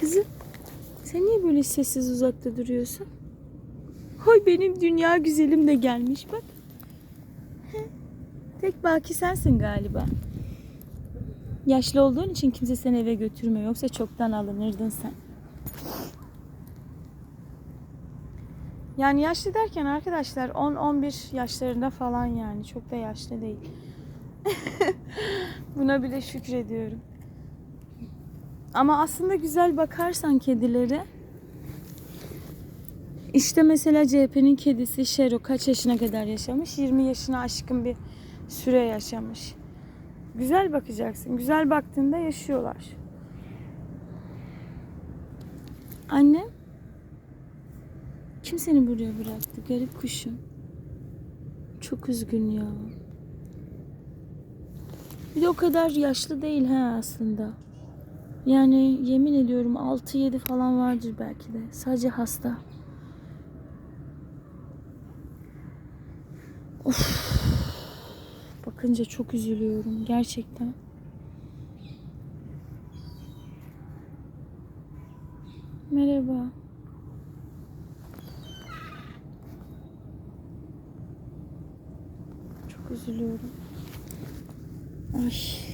Kızım sen niye böyle sessiz uzakta duruyorsun? Hoy benim dünya güzelim de gelmiş bak. Tek baki sensin galiba. Yaşlı olduğun için kimse seni eve götürmüyor. Yoksa çoktan alınırdın sen. Yani yaşlı derken arkadaşlar 10-11 yaşlarında falan yani. Çok da yaşlı değil. Buna bile şükrediyorum. Ama aslında güzel bakarsan kedilere işte mesela CHP'nin kedisi Şero kaç yaşına kadar yaşamış? 20 yaşına aşkın bir süre yaşamış. Güzel bakacaksın. Güzel baktığında yaşıyorlar. Anne kim seni buraya bıraktı? Garip kuşum. Çok üzgün ya. Bir de o kadar yaşlı değil ha aslında. Yani yemin ediyorum 6-7 falan vardır belki de. Sadece hasta. Of. Bakınca çok üzülüyorum gerçekten. Merhaba. Çok üzülüyorum. Ay.